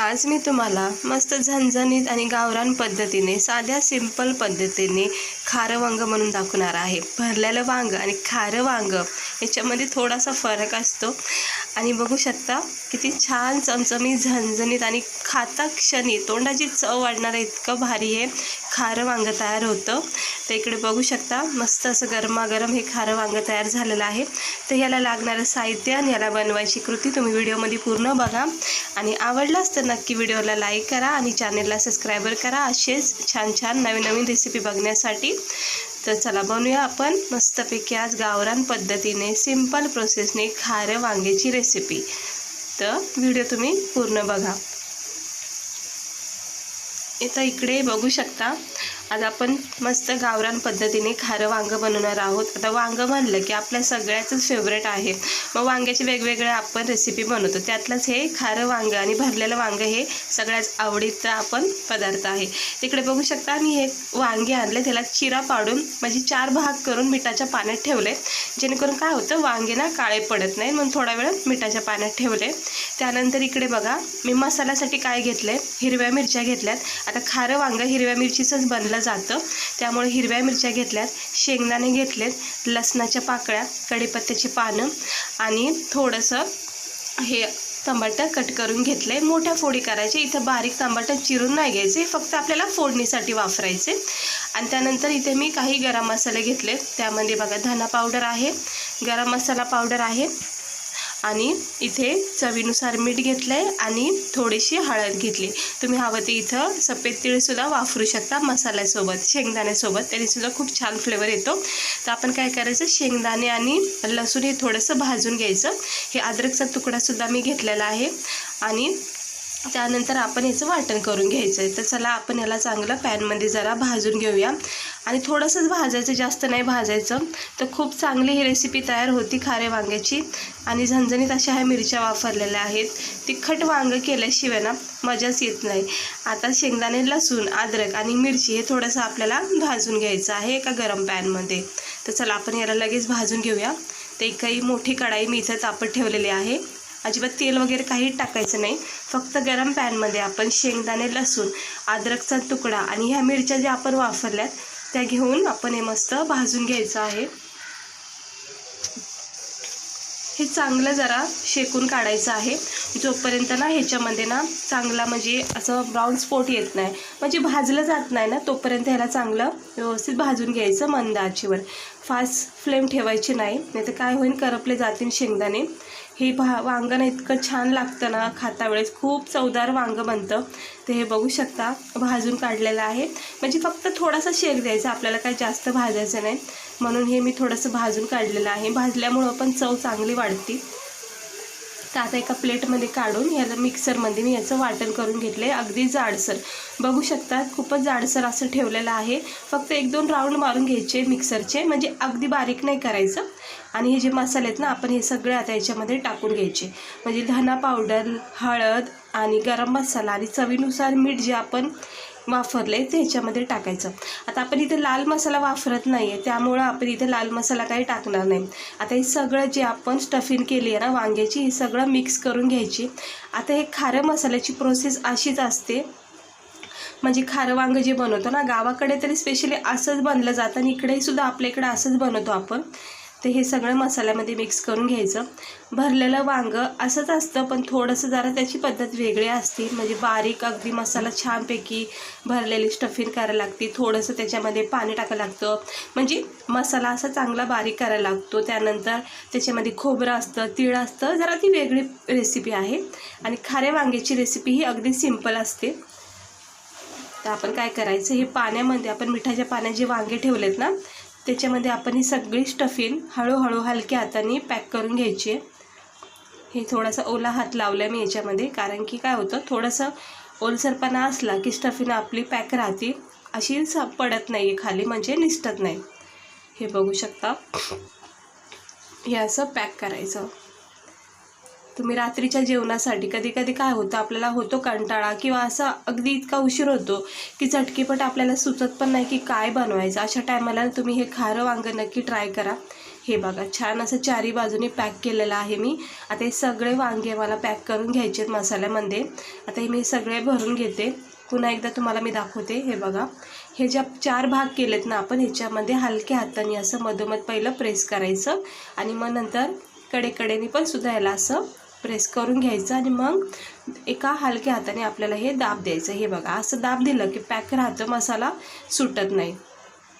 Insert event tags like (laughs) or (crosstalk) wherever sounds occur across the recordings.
आज मी तुम्हाला मस्त झणझणीत आणि गावरान पद्धतीने साध्या सिंपल पद्धतीने खारं वांगं म्हणून दाखवणार आहे. भरलेलं वांगं आणि खारं वांगं याच्यामध्ये थोडासा फरक असतो. आणि बघू शकता किती छान चमचमी झणझणीत आणि खाता क्षणी तोंडाची चव वाढणारं इतकं भारी हे खारं वांगं तयार होतं. तर इकडे बघू शकता मस्त असं गरमागरम हे खारं वांगं तयार झालेलं आहे. तर ह्याला लागणारं साहित्य आणि याला बनवायची कृती तुम्ही व्हिडिओमध्ये पूर्ण बघा. आणि आवडलाच तर नक्की व्हिडिओला लाईक करा आणि चॅनेलला सबस्क्रायबर करा. असेच छान छान नवीन नवीन रेसिपी बघण्यासाठी. तर चला बनवूया आपण. मस्तपैकी आज गावरान पद्धतीने सिंपल प्रोसेसने खारं वांग्याची रेसिपी तर व्हिडिओ तुम्ही पूर्ण बघा. इथं इकडे बघू शकता. आज आपण मस्त गावरान पद्धतीने खारं वांगं बनवणार आहोत. आता वांगं म्हणलं की आपल्या सगळ्याचंच फेवरेट आहे. मग वांग्याचे वेगवेगळ्या आपण रेसिपी बनवतो. त्यातलंच हे खारं वांगं आणि भरलेलं वांगं हे सगळ्याच आवडीचा आपण पदार्थ आहे. तिकडे बघू शकता मी हे वांगे आणले. त्याला चिरा पाडून म्हणजे चार भाग करून मिठाच्या पाण्यात ठेवले. जेणेकरून काय होतं वांगे ना काळे पडत नाही म्हणून थोडा वेळ मिठाच्या पाण्यात ठेवले. त्यानंतर इकडे बघा मी मसाल्यासाठी काय घेतलं आहे हिरव्या मिरच्या घेतल्यात. आता खारं वांगं हिरव्या मिरचीचंच बनलं जातं. त्यामुळे हिरव्या मिरच्या घेतल्यात शेंगदाणे घेतलेत लसणाच्या पाकळ्या कढीपत्त्याची पानं आणि थोडंसं हे टमाटर कट करून घेतलं आहे मोठ्या फोडी करायचे. इथं बारीक टमाटर चिरून नाही घ्यायचे. फक्त आपल्याला फोडणीसाठी वापरायचे. आणि त्यानंतर इथे मी काही गरम मसाले घेतले त्यामध्ये बघा धना पावडर आहे. गरम मसाला पावडर आहे. आणि इथे चवीनुसार मीठ घेतलं आहे आणि थोडीशी हळद घेतली. तुम्ही हवं ते इथं सफेद तिळसुद्धा वापरू शकता मसाल्यासोबत शेंगदाण्यासोबत. त्यानेसुद्धा खूप छान फ्लेवर येतो. तर आपण काय करायचं शेंगदाणे आणि लसूण हे थोडंसं भाजून घ्यायचं. हे अद्रकचा तुकडासुद्धा मी घेतलेला आहे. आणि त्यानंतर आपण याचं वाटण करून घ्यायचं आहे तर चला आपण याला चांगलं पॅनमध्ये जरा भाजून घेऊया. आणि थोडंसंच भाजायचं जास्त नाही भाजायचं. तर खूप चांगली ही रेसिपी तयार होती खारे वांग्याची. आणि झणझणीत अशा ह्या मिरच्या वापरलेल्या आहेत. तिखट वांगं केल्याशिवाय ना मजाच येत नाही. आता शेंगदाणे लसूण अद्रक आणि मिरची हे थोडंसं आपल्याला भाजून घ्यायचं आहे एका गरम पॅनमध्ये. तर चला आपण याला लगेच भाजून घेऊया. तर एकही काही मोठी कढाई मी इथं तापत ठेवलेली आहे. अजिबात तेल वगैरे काही टाकायचं नाही. फक्त गरम पॅनमध्ये आपण शेंगदाणे लसूण अद्रकचा तुकडा आणि ह्या मिरच्या ज्या आपण वापरल्यात त्या घेऊन आपण हे मस्त भाजून घ्यायचं आहे. हे चांगलं जरा शेकून काढायचं आहे. जोपर्यंत ना ह्याच्यामध्ये ना चांगला म्हणजे असं ब्राऊन स्पॉट येत नाही म्हणजे भाजलं जात नाही ना तोपर्यंत ह्याला चांगलं व्यवस्थित भाजून घ्यायचं मंद आचेवर. फास्ट फ्लेम ठेवायची नाही नाही तर काय होईल करपले जातील शेंगदाणे. हे भा वांगं इतकं छान लागतं ना खाता वेळेस खूप चवदार वांगं बनतं. ते हे बघू शकता भाजून काढलेलं आहे. म्हणजे फक्त थोडासा शेक द्यायचा आपल्याला काही जास्त भाजायचं नाही. म्हणून हे मी थोडंसं भाजून काढलेलं आहे. भाजल्यामुळं पण चव चांगली वाढते. तर आता एका प्लेटमध्ये काढून ह्याला मिक्सरमध्ये मी याचं वाटण करून घेतलं आहे अगदी जाडसर. बघू शकता खूपच जाडसर असं ठेवलेलं आहे. फक्त एक दोन राऊंड मारून घ्यायचे मिक्सरचे. म्हणजे अगदी बारीक नाही करायचं. आणि हे जे मसाले आहेत ना आपण हे सगळे आता याच्यामध्ये टाकून घ्यायचे. म्हणजे धना पावडर हळद आणि गरम मसाला आणि चवीनुसार मीठ जे आपण वापरले ते ह्याच्यामध्ये टाकायचं. आता आपण इथे लाल मसाला वापरत नाही आहे त्यामुळं आपण इथे लाल मसाला काही टाकणार नाही. आता हे सगळं जे आपण स्टफिंग केली आहे ना वांग्याची हे सगळं मिक्स करून घ्यायची. आता हे खारं मसाल्याची प्रोसेस अशीच असते. म्हणजे खारं वांगं जे बनवतो ना गावाकडे तरी स्पेशली असंच बनलं जातं आणि इकडेही सुद्धा आपल्या इकडे असंच बनवतो आपण. तर हे सगळं मसाल्यामध्ये मिक्स करून घ्यायचं. भरलेलं वांगं असंच असतं पण थोडंसं जरा त्याची पद्धत वेगळी असते. म्हणजे बारीक अगदी मसाला छानपैकी भरलेली स्टफिंग करायला लागते. थोडंसं त्याच्यामध्ये पाणी टाकायला लागतं. म्हणजे मसाला असा चांगला बारीक करायला लागतो. त्यानंतर त्याच्यामध्ये खोबरं असतं तीळ असतं. जरा ती वेगळी रेसिपी आहे. आणि खाऱ्या वांग्याची रेसिपी ही अगदी सिंपल असते. तर आपण काय करायचं? हे पाण्यामध्ये आपण मिठाच्या पाण्यात जे वांगे ठेवलेत ना त्याच्यामध्ये आपण ही सगळी स्टफिंग हळूहळू हलक्या हाताने पॅक करून घ्यायची आहे. हे थोडासा ओला हात लावला मी याच्यामध्ये कारण की काय होतं थोडंसं ओलसरपणा असला की स्टफिंग आपली पॅक राहते. अशी स पडत नाही आहे खाली म्हणजे निसटत नाही. हे बघू शकता. हे असं पॅक करायचं. तुम्ही रात्रीच्या जेवणासाठी कधी कधी काय होतं आपल्याला होतो कंटाळा किंवा असा अगदी इतका उशीर होतो की चटकीपट आपल्याला सुचत पण नाही की काय बनवायचं. अशा टायमाला तुम्ही हे खारं वांगं नक्की ट्राय करा. हे बघा छान असं चारी बाजूने पॅक केलेलं आहे मी. आता हे सगळे वांगे मला पॅक करून घ्यायचे आहेत मसाल्यामध्ये. आता हे मी सगळे भरून घेते. पुन्हा एकदा तुम्हाला मी दाखवते. हे बघा हे ज्या चार भाग केलेत ना आपण ह्याच्यामध्ये हलक्या हाताने असं मधोमध पहिलं प्रेस करायचं आणि मग नंतर कडेकडेने पण सुद्धा याला असं प्रेस करून घ्यायचं आणि मग एका हलक्या हाताने आपल्याला हे दाब द्यायचं. हे बघा असं दाब दिलं की पॅक राहतं मसाला सुटत नाही.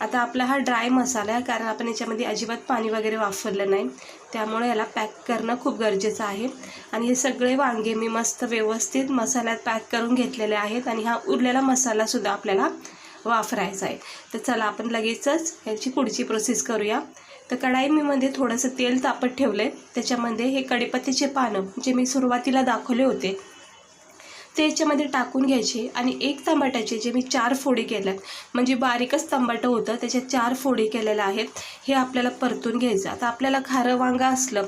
आता आपला हा ड्राय मसाला आहे कारण आपण याच्यामध्ये अजिबात पाणी वगैरे वापरलं नाही. त्यामुळे याला पॅक करणं खूप गरजेचं आहे. आणि हे सगळे वांगे मी मस्त व्यवस्थित मसाल्यात पॅक करून घेतलेले आहेत आणि हा उरलेला मसालासुद्धा आपल्याला वापरायचा आहे. तर चला आपण लगेचच ह्याची पुढची प्रोसेस करूया. तर कढाईमध्ये थोडंसं तेल तापत ठेवलं आहे त्याच्यामध्ये हे कढीपत्त्याचे पानं जे मी सुरुवातीला दाखवले होते ते याच्यामध्ये टाकून घ्यायचे आणि एक टमाट्याचे जे मी चार फोडी केल्यात म्हणजे बारीकच टमाटं होतं त्याच्यात चार फोडी केलेल्या आहेत हे आपल्याला परतून घ्यायचं. आता आपल्याला खारं वांगा असलं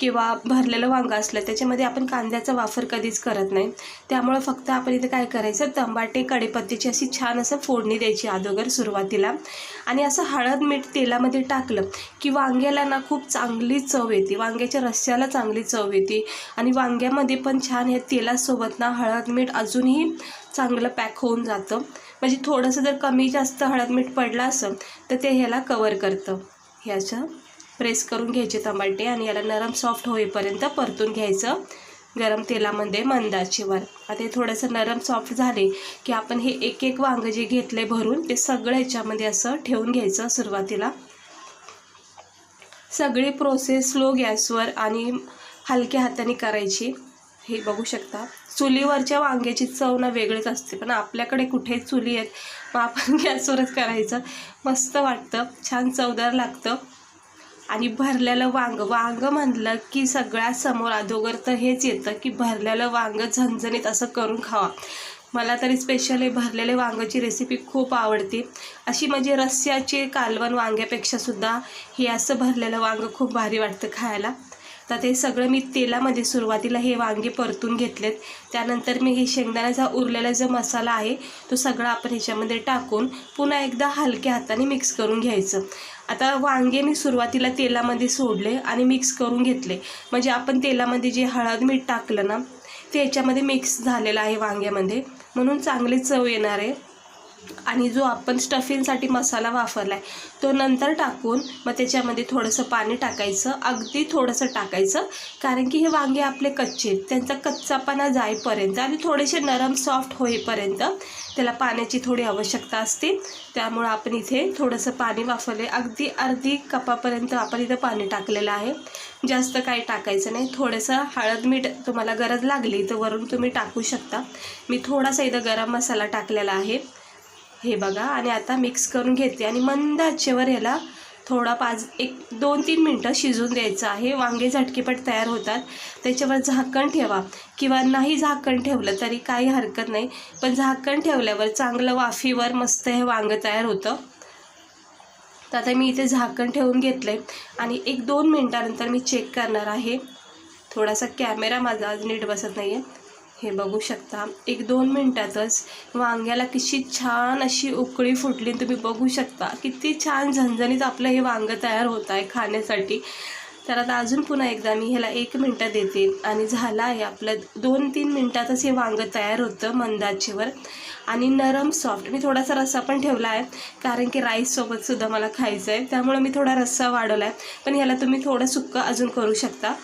किंवा भरलेलं वांगं असलं त्याच्यामध्ये आपण कांद्याचा वापर कधीच करत नाही. त्यामुळं फक्त आपण इथे काय करायचं तंबाटे कडेपत्तीची अशी छान असं फोडणी द्यायची अगोदर सुरुवातीला. आणि असं हळद मीठ तेलामध्ये टाकलं की वांग्याला ना खूप चांगली चव येते. वांग्याच्या रस्स्याला चांगली चव येते. आणि वांग्यामध्ये पण छान हे तेलासोबत ना हळद मीठ अजूनही चांगलं पॅक होऊन जातं. म्हणजे थोडंसं जर कमी जास्त हळद मीठ पडलं असेल तर ते ह्याला कवर करतं. ह्याचं प्रेस करून घ्यायचे टमाटे आणि याला नरम सॉफ्ट होईपर्यंत परतून घ्यायचं. गरम तेलामध्ये मंदाचीवर. आता हे थोडंसं नरम सॉफ्ट झाले की आपण हे एक एक वांगं जे घेतले भरून ते सगळं याच्यामध्ये असं ठेवून घ्यायचं सुरुवातीला. सगळी प्रोसेस स्लो गॅसवर आणि हलक्या हाताने करायची. हे बघू शकता. चुलीवरच्या वांग्याची चव ना वेगळीच असते पण आपल्याकडे कुठे चुली आहेत मग आपण (laughs) गॅसवरच करायचं. मस्त वाटतं. छान चवदार लागतं. आणि भरलेलं वांग वांग म्हणलं की सगळ्यासमोर अगोदर तर हेच येतं की भरलेलं वांग झणझणीत असं करून खावा. मला तरी स्पेशली भरलेले वांग्याची रेसिपी खूप आवडते. अशी म्हणजे रस्स्याचे कालवण वांग्यापेक्षा सुद्धा हे असं भरलेलं वांग खूप भारी वाटतं खायला. तर ते सगळं मी तेलामध्ये सुरुवातीला हे वांगे परतून घेतलेत. त्यानंतर मी हे शेंगदाण्याचा उरलेला जो मसाला आहे तो सगळा आपण ह्याच्यामध्ये टाकून पुन्हा एकदा हलक्या हाताने मिक्स करून घ्यायचं. आता वांगे मी सुरुवातीला तेलामध्ये सोडले आणि मिक्स करून घेतले. म्हणजे आपण तेलामध्ये जे हळद मीठ टाकलं ना ते याच्यामध्ये मिक्स झालेलं आहे वांग्यामध्ये. म्हणून चांगली चव येणार आहे. आणि जो आपण स्टफिंगसाठी मसाला वापरला आहे तो नंतर टाकून मग त्याच्यामध्ये थोडंसं पाणी टाकायचं अगदी थोडंसं टाकायचं. कारण की हे वांगे आपले कच्चे आहेत त्यांचा कच्चापणा जाईपर्यंत आणि थोडेसे नरम सॉफ्ट होईपर्यंत त्याला पाण्याची थोडी आवश्यकता असते. त्यामुळं आपण इथे थोडंसं पाणी वापरले अगदी अर्धी कपापर्यंत आपण इथं पाणी टाकलेलं आहे. जास्त काही टाकायचं नाही. थोडंसं हळद मीठ तुम्हाला गरज लागली तर वरून तुम्ही टाकू शकता. मी थोडासा इथं गरम मसाला टाकलेला आहे. हे बघा आणि आता मिक्स करून घेते. आणि मंद आचेवर ह्याला थोडा पाच एक दोन तीन मिनटं शिजून द्यायचं आहे. वांगे झटकेपट तयार होतात. त्याच्यावर झाकण ठेवा. किंवा नाही झाकण ठेवलं तरी काही हरकत नाही. पण झाकण ठेवल्यावर चांगलं वाफीवर मस्त हे वांगं तयार होतं. तर आता मी इथे झाकण ठेवून घेतलं आहे आणि एक दोन मिनटानंतर मी चेक करणार आहे. थोडासा कॅमेरा माझा आज नीट बसत नाही आहे हे बघू शकता. एक दोन मिनटातच वांग्याला कशी छान अशी उकळी फुटली तुम्ही बघू शकता. किती छान झणझणीत आपलं हे वांगं तयार होत आहे खाण्यासाठी. तर आता अजून पुन्हा एकदा मी ह्याला एक मिनटं देते आणि झालं आहे आपलं दोन तीन मिनटातच हे वांगं तयार होतं मंदाचेवर. आणि नरम सॉफ्ट मी थोडासा रस्सा पण ठेवला आहे कारण की राईससोबतसुद्धा मला खायचं आहे. त्यामुळं मी थोडा रस्सा वाढवला आहे. पण ह्याला तुम्ही थोडं सुक्कं अजून करू शकता.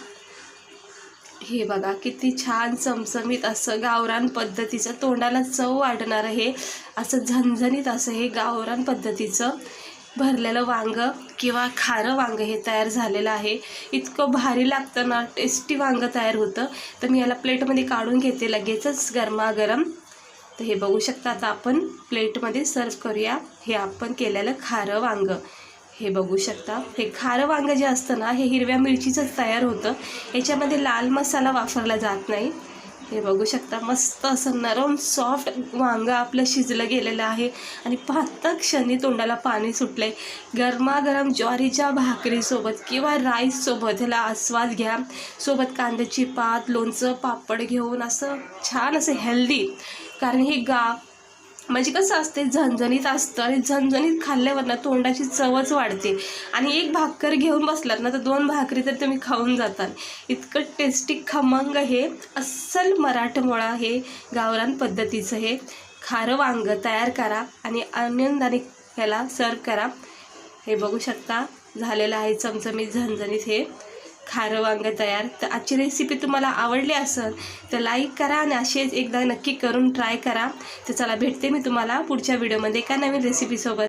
हे बघा किती छान चमचमीत असं गावरान पद्धतीचं तोंडाला चव वाढणारं हे असं झणझणीत असं हे गावरान पद्धतीचं भरलेलं वांगं किंवा खारं वांगं हे तयार झालेलं आहे. इतकं भारी लागतं ना टेस्टी वांगं तयार होतं. तर मी याला प्लेटमध्ये काढून घेते लगेचच गरमागरम. तर हे बघू शकता आता आपण प्लेटमध्ये सर्व करूया. हे आपण केलेलं खारं वांगं. हे बघू शकता. हे खारं वांगं जे असतं ना हे हिरव्या मिरचीचंच तयार होतं. याच्यामध्ये लाल मसाला वापरला जात नाही. हे बघू शकता मस्त असं नरम सॉफ्ट वांगं आपलं शिजलं गेलेलं आहे. आणि पाहता क्षणी तोंडाला पाणी सुटलं आहे गरमागरम ज्वारीच्या भाकरीसोबत किंवा राईससोबत ह्याला आस्वाद घ्या. सोबत कांद्याची पात लोणचं पापड घेऊन असं छान असं हेल्दी कारण हे गा म्हणजे कसं असते झणझणीत असतं आणि झणझणीत खाल्ल्यावर ना तोंडाची चवच वाढते. आणि एक भाकर घेऊन बसलात ना तर दोन भाकरी तर तुम्ही खाऊन जाताल. इतकं टेस्टी खमंग हे अस्सल मराठमोळा हे गावरान पद्धतीचं हे. खारं वांगं तयार करा आणि आनंदाने ह्याला सर्व करा. हे बघू शकता झालेलं आहे चमचमीत झणझणीत हे. खारं वांगं तयार. तर आजची रेसिपी तुम्हाला आवडली असेल तर लाईक करा आणि असेच एकदा नक्की करून ट्राय करा. तर चला भेटते मी तुम्हाला पुढच्या व्हिडिओमध्ये एका नवीन रेसिपीसोबत